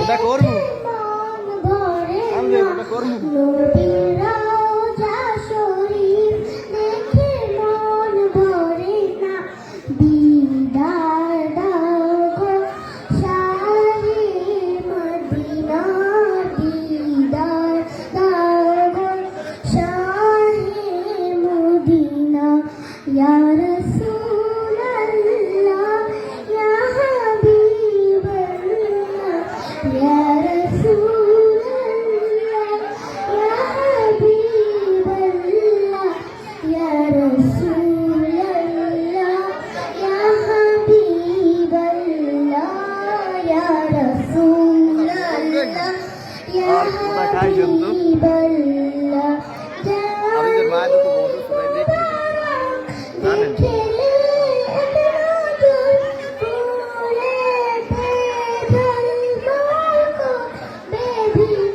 ওটা করব। ওটা করব। নবীরাও যা আর কোথা খাই জন্তু? হাবিবাল্লাহ আমাদের মা দুটো বড় সবাই দেখতে জানেন? জলমার্গ বেঁধে